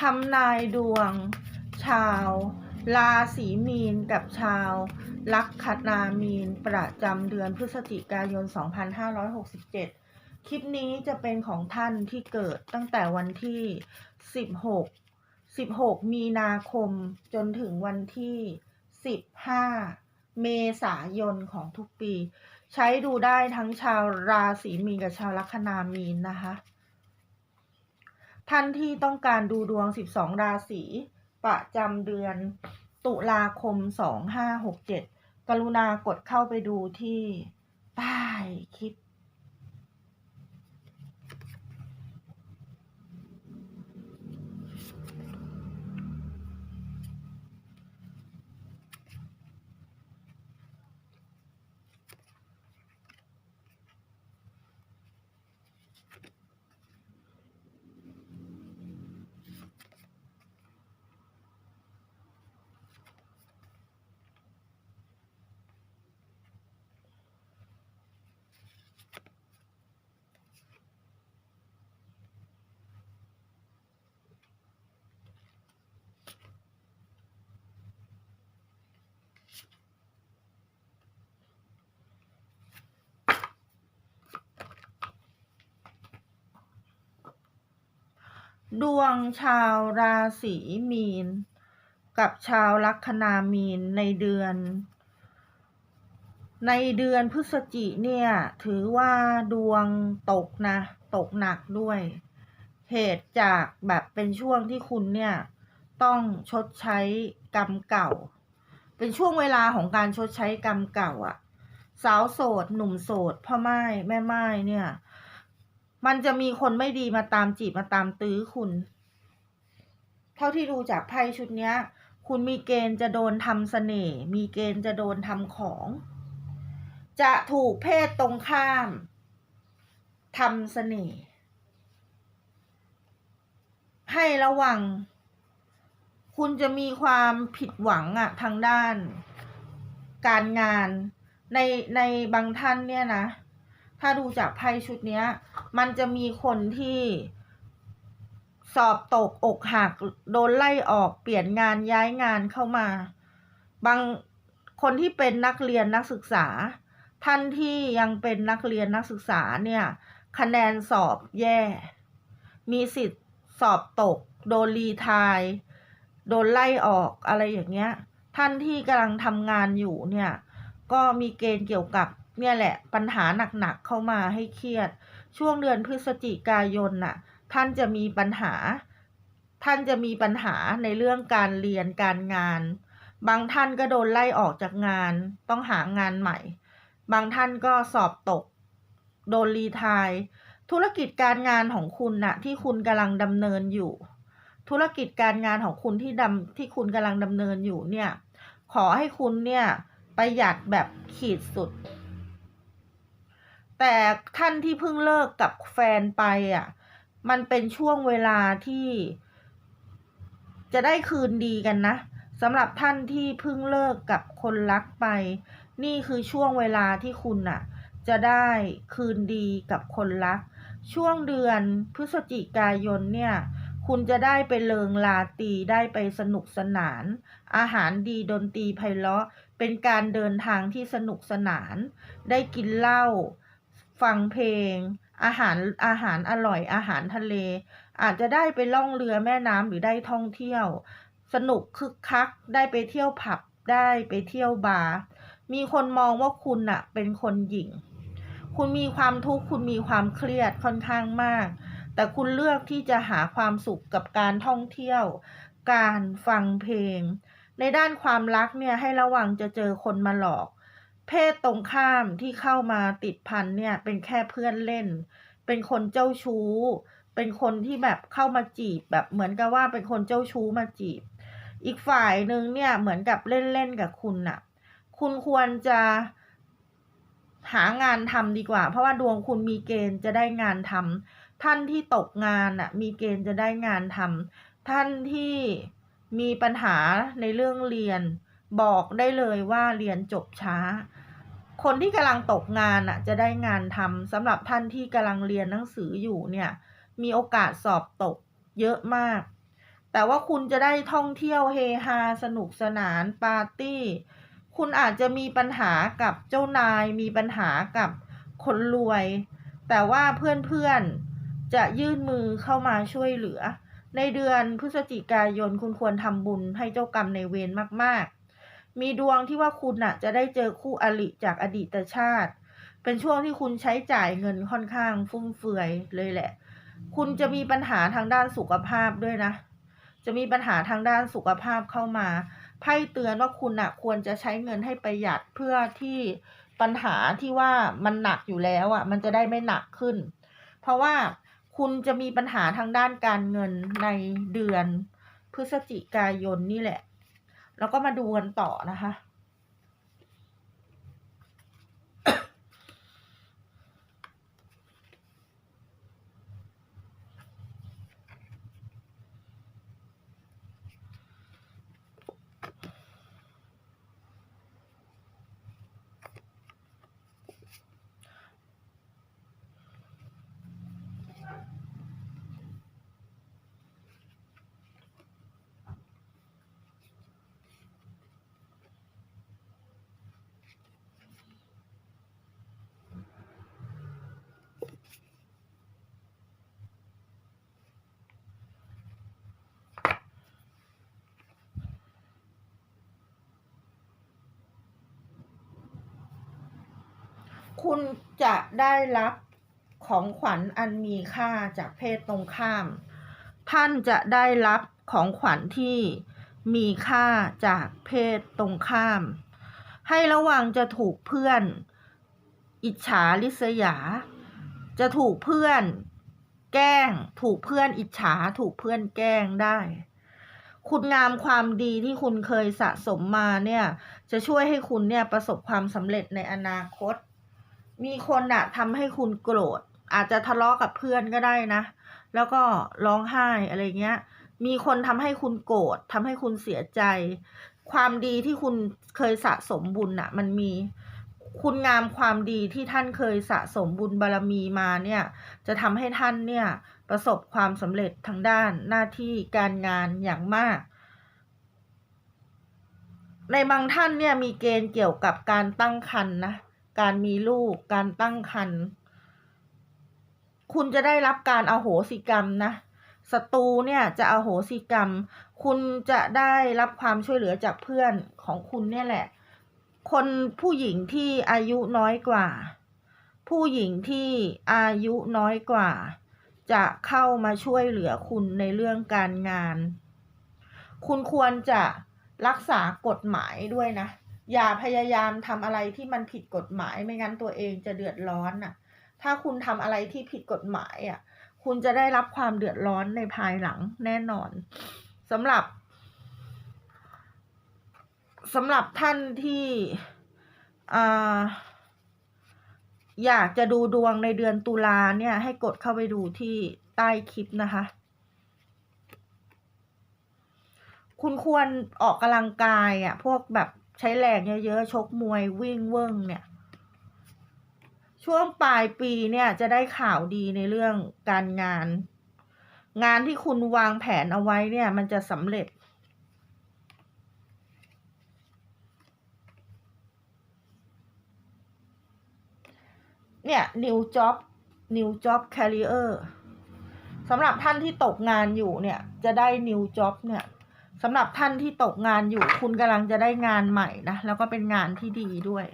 ทำนายดวง ชาวราศีมีนกับชาวลัคนามีนประจำเดือนพฤศจิกายน 2567 คลิปนี้จะเป็นของท่านที่เกิดตั้งแต่วันที่ 16 16 มีนาคมจนถึงวันที่ 15 เมษายนของทุกปี ใช้ดูได้ทั้งชาวราศีมีนกับชาวลัคนามีนนะคะ ท่านที่ต้องการดูดวง 12 ราศีประจำเดือน ตุลาคม 2567 กรุณากดเข้าไปดูที่ใต้คลิป ดวงชาวราศีมีน กับชาวลัคนามีนในเดือน ในเดือนพฤศจิเนี่ย ถือว่าดวงตกนะ ตกหนักด้วย เหตุจากแบบเป็นช่วงที่คุณเนี่ย ต้องชดใช้กรรมเก่า เป็นช่วงเวลาของการชดใช้กรรมเก่าอะสาวโสด หนุ่มโสดพ่อไม้แม่ไม้เนี่ย มันจะมีคนไม่ดีมาตามจีบมาตามตื้อคุณ เท่าที่ดูจากไพ่ชุดเนี้ย คุณมีเกณฑ์จะโดนทำเสน่ห์มีเกณฑ์จะโดนทำของ จะถูกเพศตรงข้ามทำเสน่ห์ให้ระวัง คุณจะมีความผิดหวังอะทางด้าน การงานในในบางท่านเนี่ยนะ ถ้าดูจากไพ่ชุดเนี้ย มันจะมีคนที่สอบตกอกหักโดนไล่ออกเปลี่ยนงานย้ายงานเข้ามา บางคนที่เป็นนักเรียนนักศึกษา ท่านที่ยังเป็นนักเรียนนักศึกษาเนี่ย คะแนนสอบแย่ มีสิทธิ์สอบตก โดนรีทายโดนไล่ออกอะไรอย่างเงี้ย ท่านที่กำลังทำงานอยู่เนี่ย ก็มีเกณฑ์เกี่ยวกับ เนี่ยแหละปัญหาหนักๆเข้ามาให้เครียด ช่วงเดือนพฤศจิกายนน่ะ ท่านจะมีปัญหา ท่านจะมีปัญหาในเรื่องการเรียนการงาน บางท่านก็โดนไล่ออกจากงาน ต้องหางานใหม่ บางท่านก็สอบตก โดนรีทาย ธุรกิจการงานของคุณน่ะ ที่คุณกำลังดำเนินอยู่ ธุรกิจการงานของคุณที่ดำที่คุณกำลังดำเนินอยู่เนี่ย ขอให้คุณเนี่ยประหยัดแบบขีดสุด แต่ท่านที่เพิ่งเลิกกับแฟนไปอะ มันเป็นช่วงเวลาที่ จะได้คืนดีกันนะสำหรับท่านที่เพิ่งเลิกกับคนรักไป นี่คือช่วงเวลาที่คุณน่ะ จะได้คืนดีกับคนรัก ช่วงเดือนพฤศจิกายนเนี่ย คุณจะได้ไปเลิงลาตีได้ไปสนุกสนาน อาหารดีดนตรีไพเราะ เป็นการเดินทางที่สนุกสนาน ได้กินเหล้า ฟังเพลง อาหารอาหารอร่อยอาหารทะเล อาจจะได้ไปล่องเรือแม่น้ำหรือได้ท่องเที่ยว สนุกคึกคัก ได้ไปเที่ยวผับได้ไปเที่ยวบาร์มีคนมองว่าคุณน่ะเป็นคนหญิงคุณมีความทุกข์คุณมีความเครียดค่อนข้างมาก แต่คุณเลือกที่จะหาความสุขกับการท่องเที่ยว การฟังเพลง ในด้านความรักเนี่ยให้ระวังจะเจอคนมาหลอก เพศตรงข้ามที่เข้ามาติดพันเนี่ย เป็นแค่เพื่อนเล่น เป็นคนเจ้าชู้ เป็นคนที่แบบเข้ามาจีบแบบเหมือนกับว่าเป็นคนเจ้าชู้มาจีบ อีกฝ่ายหนึ่งเนี่ยเหมือนกับเล่นๆกับคุณน่ะ คุณควรจะหางานทำดีกว่า เพราะว่าดวงคุณมีเกณฑ์จะได้งานทำท่านที่ตกงานน่ะ มีเกณฑ์จะได้งานทำท่านที่มีปัญหาในเรื่องเรียน บอกได้เลยว่าเรียนจบช้า คนที่กำลังตกงานน่ะจะได้งานทำสำหรับท่านที่กำลังเรียนหนังสืออยู่เนี่ยมีโอกาสสอบตกเยอะมาก แต่ว่าคุณจะได้ท่องเที่ยวเฮฮาสนุกสนานปาร์ตี้ คุณอาจจะมีปัญหากับเจ้านาย มีปัญหากับคนรวย แต่ว่าเพื่อนๆจะยื่นมือเข้ามาช่วยเหลือ ในเดือนพฤศจิกายนคุณควรทำบุญให้เจ้ากรรมในเวรมากๆ มีดวงที่ว่าคุณน่ะ จะได้เจอคู่อริจากอดีตชาติ เป็นช่วงที่คุณใช้จ่ายเงินค่อนข้างฟุ่มเฟือยเลยแหละ คุณจะมีปัญหาทางด้านสุขภาพด้วยนะ จะมีปัญหาทางด้านสุขภาพเข้ามา ไพ่เตือนว่าคุณน่ะ ควรจะใช้เงินให้ประหยัดเพื่อที่ปัญหาที่ว่ามันหนักอยู่แล้วอะ มันจะได้ไม่หนักขึ้น เพราะว่าคุณจะมีปัญหาทางด้านการเงินในเดือน พฤศจิกายนนี่แหละ แล้วก็มาดูกันต่อนะคะ คุณจะได้รับของขวัญอันมีค่าจากเพศตรงข้าม ท่านจะได้รับของขวัญที่มีค่าจากเพศตรงข้าม ให้ระวังจะถูกเพื่อน อิจฉาริษยา จะถูกเพื่อน แกล้ง ถูกเพื่อนอิจฉา ถูกเพื่อนแกล้งได้ คุณงามความดีที่คุณเคยสะสมมาเนี่ย จะช่วยให้คุณเนี่ยประสบความสำเร็จในอนาคต มีคนอะทำให้คุณโกรธ อาจจะทะเลาะกับเพื่อนก็ได้นะ แล้วก็ร้องไห้อะไรเงี้ย มีคนทำให้คุณโกรธทำให้คุณเสียใจ ความดีที่คุณเคยสะสมบุญอะมันมีคุณงามความดีที่ท่านเคยสะสมบุญบารมีมาเนี่ย จะทำให้ท่านเนี่ยประสบความสำเร็จทางด้านหน้าที่การงานอย่างมาก ในบางท่านเนี่ยมีเกณฑ์เกี่ยวกับการตั้งครรภ์นะ การมีลูก การตั้งครรภ์คุณจะได้รับการอโหสิกรรมนะศัตรูเนี่ยจะอโหสิกรรม คุณจะได้รับความช่วยเหลือจากเพื่อนของคุณเนี่ยแหละ คนผู้หญิงที่อายุน้อยกว่า ผู้หญิงที่อายุน้อยกว่า จะเข้ามาช่วยเหลือคุณในเรื่องการงาน คุณควรจะรักษากฎหมายด้วยนะ อย่าพยายามทำอะไรที่มันผิดกฎหมายไม่งั้นตัวเองจะเดือดร้อนน่ะ ถ้าคุณทำอะไรที่ผิดกฎหมายอะ คุณจะได้รับความเดือดร้อนในภายหลังแน่นอนสำหรับสำหรับท่านที่อ่าอยากจะดูดวงในเดือนตุลาเนี่ย ให้กดเข้าไปดูที่ใต้คลิปนะคะ คุณควรออกกำลังกายอะ พวกแบบ ใช้แรงเยอะๆ ชกมวยวิ่งเวิ้งเนี่ย ช่วงปลายปีเนี่ยจะได้ข่าวดีในเรื่องการงาน งานที่คุณวางแผนเอาไว้เนี่ย มันจะสำเร็จ เนี่ย new job new job career สำหรับท่านที่ตกงานอยู่เนี่ย จะได้ new job เนี่ย สำหรับท่านที่ตกงานอยู่คุณกำลังจะได้งานใหม่นะแล้วก็เป็นงานที่ดีด้วย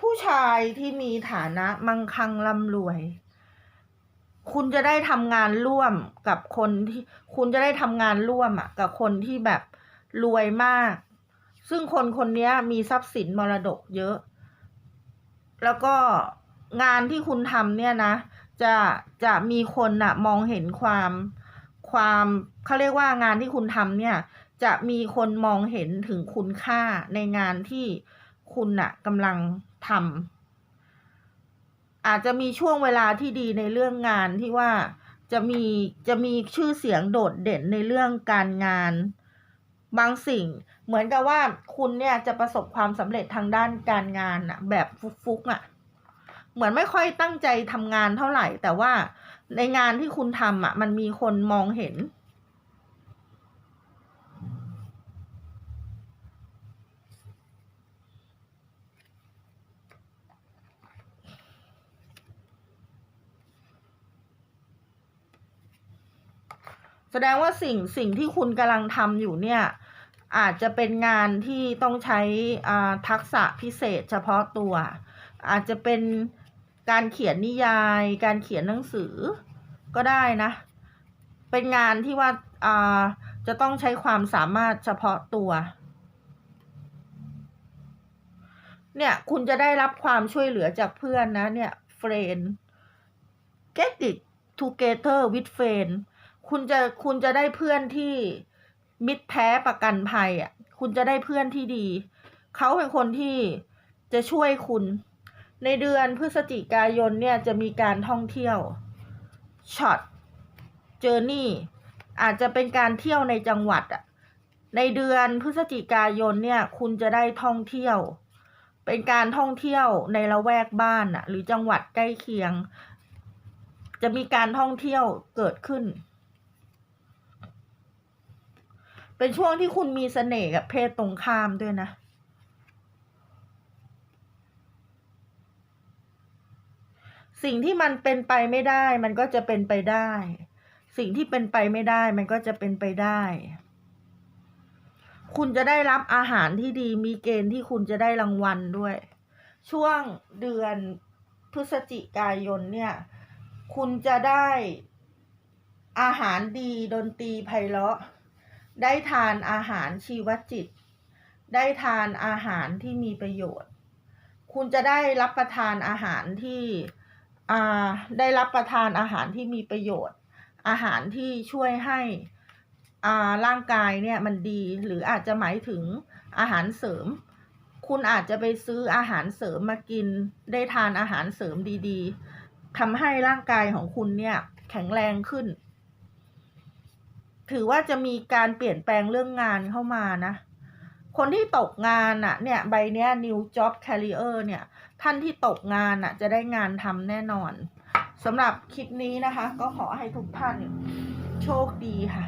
ผู้ชายที่มีฐานะมั่งคั่งร่ำรวย คุณจะได้ทำงานร่วมกับคนที่คุณจะได้ทำงานร่วมอะกับคนที่แบบรวยมาก ซึ่งคนคนนี้มีทรัพย์สินมรดกเยอะ แล้วก็งานที่คุณทำเนี่ยนะ จะจะมีคนน่ะมองเห็นความความเขาเรียกว่างานที่คุณทำเนี่ย จะมีคนมองเห็นถึงคุณค่าในงานที่คุณน่ะกำลังทำ อาจจะมีช่วงเวลาที่ดีในเรื่องงานที่ว่าจะมีจะมีชื่อเสียงโดดเด่นในเรื่องการงาน บางสิ่ง เหมือนกับว่าคุณเนี่ยจะประสบความสำเร็จทางด้านการงานอะแบบฟุกๆอะเหมือนไม่ค่อยตั้งใจทำงานเท่าไหร่ แต่ว่าในงานที่คุณทำอะมันมีคนมองเห็น แสดงว่าสิ่งสิ่งที่คุณกำลังทำอยู่เนี่ย อาจจะเป็นงานที่ต้องใช้อ่าทักษะพิเศษเฉพาะตัว อาจจะเป็นการเขียนนิยาย การเขียนหนังสือก็ได้นะ เป็นงานที่ว่าอ่าจะต้องใช้ความสามารถเฉพาะตัว เนี่ยคุณจะได้รับความช่วยเหลือจากเพื่อนนะเนี่ย friend get it together with friend คุณจะคุณจะได้เพื่อนที่มิตรแท้ประกันภัยอะ คุณจะได้เพื่อนที่ดี เขาเป็นคนที่จะช่วยคุณ ในเดือนพฤศจิกายนเนี่ยจะมีการท่องเที่ยวช็อตเจอร์นี่อาจจะเป็นการเที่ยวในจังหวัดอะ ในเดือนพฤศจิกายนเนี่ย คุณจะได้ท่องเที่ยว เป็นการท่องเที่ยวในละแวกบ้านอะ หรือจังหวัดใกล้เคียง จะมีการท่องเที่ยวเกิดขึ้น เป็นช่วงที่คุณมีเสน่ห์กับเพศตรงข้ามด้วยนะสิ่งที่มันเป็นไปไม่ได้ มันก็จะเป็นไปได้ สิ่งที่เป็นไปไม่ได้ มันก็จะเป็นไปได้ คุณจะได้รับอาหารที่ดี มีเกณฑ์ที่คุณจะได้รางวัลด้วย ช่วงเดือนพฤศจิกายนเนี่ย คุณจะได้อาหารดีดนตรีไพเราะ ได้ทานอาหารชีวจิต ได้ทานอาหารที่มีประโยชน์ คุณจะได้รับประทานอาหารที่อ่าได้รับประทานอาหารที่มีประโยชน์ อาหารที่ช่วยให้อ่าร่างกายเนี่ยมันดีหรืออาจจะหมายถึงอาหารเสริม คุณอาจจะไปซื้ออาหารเสริมมากิน ได้ทานอาหารเสริมดีๆทำให้ร่างกายของคุณเนี่ยแข็งแรงขึ้น ถือว่าจะมีการเปลี่ยนแปลงเรื่องงานเข้ามานะ คนที่ตกงานอะเนี่ยใบเนี้ย new job Career เนี่ย ท่านที่ตกงานอะจะได้งานทำแน่นอนสำหรับคลิปนี้นะคะ ก็ขอให้ทุกท่านโชคดีค่ะ